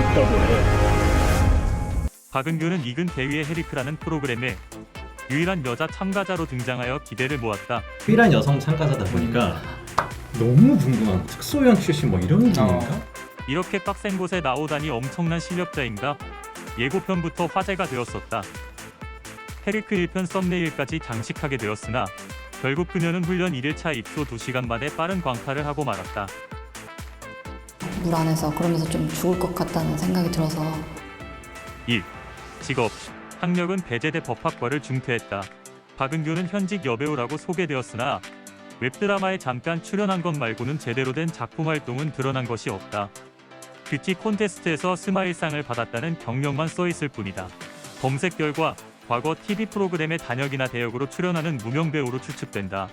있다고 해. 박은규는 이근 대위의 헤리크라는 프로그램에 유일한 여자 참가자로 등장하여 기대를 모았다. 유일한 여성 참가자다 보니까 너무 궁금한 특소형 출신 뭐 이런 분인가? 이렇게 빡센 곳에 나오다니 엄청난 실력자인가? 예고편부터 화제가 되었었다. 헤리크 1편 썸네일까지 장식하게 되었으나 결국 그녀는 훈련 1일차 입소 2시간 만에 빠른 광탈을 하고 말았다. 물 안에서 그러면서 좀 죽을 것 같다는 생각이 들어서 1. 직업 학력은 배제대 법학과를 중퇴했다. 박은규는 현직 여배우라고 소개되었으나 웹드라마에 잠깐 출연한 것 말고는 제대로 된 작품 활동은 드러난 것이 없다. 뷰티 콘테스트에서 스마일상을 받았다는 경력만 써 있을 뿐이다. 검색 결과 과거 TV 프로그램의 단역이나 대역으로 출연하는 무명 배우로 추측된다.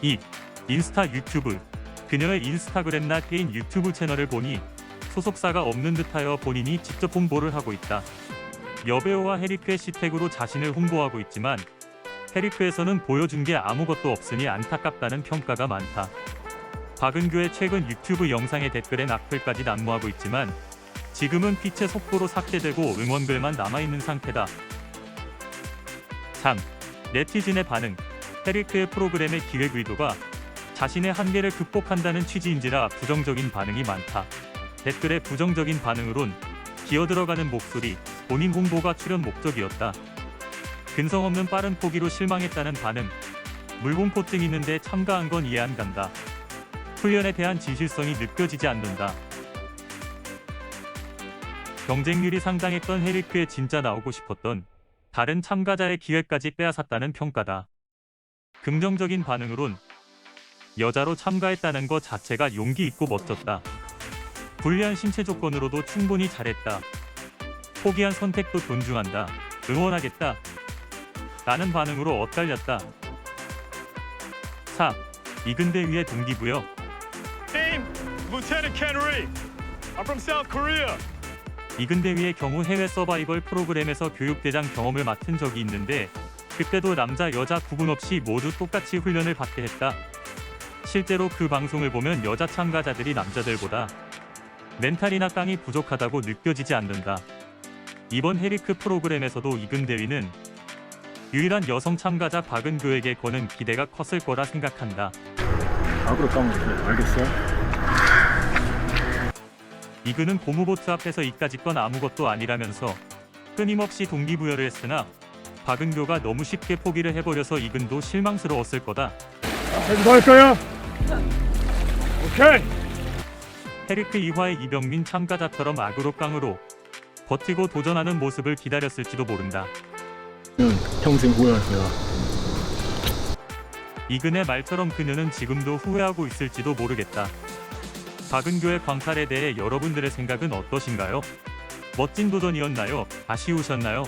2. 인스타 유튜브 그녀의 인스타그램나 개인 유튜브 채널을 보니 소속사가 없는 듯하여 본인이 직접 홍보를 하고 있다. 여배우와 헤리크의 시택으로 자신을 홍보하고 있지만 헤리크에서는 보여준 게 아무것도 없으니 안타깝다는 평가가 많다. 박은규의 최근 유튜브 영상의 댓글엔 악플까지 난무하고 있지만 지금은 빛의 속도로 삭제되고 응원글만 남아있는 상태다. 3. 네티즌의 반응 헤리크의 프로그램의 기획 의도가 자신의 한계를 극복한다는 취지인지라 부정적인 반응이 많다. 댓글에 부정적인 반응으론 기어들어가는 목소리, 본인 홍보가 출연 목적이었다. 근성 없는 빠른 포기로 실망했다는 반응, 물공포증 있는데 참가한 건 이해 안 간다. 훈련에 대한 진실성이 느껴지지 않는다. 경쟁률이 상당했던 헤리크에 진짜 나오고 싶었던 다른 참가자의 기회까지 빼앗았다는 평가다. 긍정적인 반응으론 여자로 참가했다는 것 자체가 용기 있고 멋졌다. 불리한 신체 조건으로도 충분히 잘했다. 포기한 선택도 존중한다. 응원하겠다. 라는 반응으로 엇갈렸다. 4. 이근대 위의 동기부여 Name Lieutenant Ken Ree. I'm from South Korea. 이근대 위의 경우 해외 서바이벌 프로그램에서 교육대장 경험을 맡은 적이 있는데 그때도 남자 여자 구분 없이 모두 똑같이 훈련을 받게 했다. 실제로 그 방송을 보면 여자 참가자들이 남자들보다 멘탈이나 깡이 부족하다고 느껴지지 않는다. 이번 헤리크 프로그램에서도 이근 대위는 유일한 여성 참가자 박은규에게 거는 기대가 컸을 거라 생각한다. 악으로 까먹었어. 알겠어? 이근은 고무보트 앞에서 이까짓 건 아무것도 아니라면서 끊임없이 동기부여를 했으나 박은교가 너무 쉽게 포기를 해버려서 이근도 실망스러웠을 거다. 해도 할 거야? 오케이. 헤리크 2화의 이병민 참가자처럼 악으로 깡으로 버티고 도전하는 모습을 기다렸을지도 모른다. 응, 평생 후회할 거야. 이근의 말처럼 그녀는 지금도 후회하고 있을지도 모르겠다. 박은교의 광탈에 대해 여러분들의 생각은 어떠신가요? 멋진 도전이었나요? 아쉬우셨나요?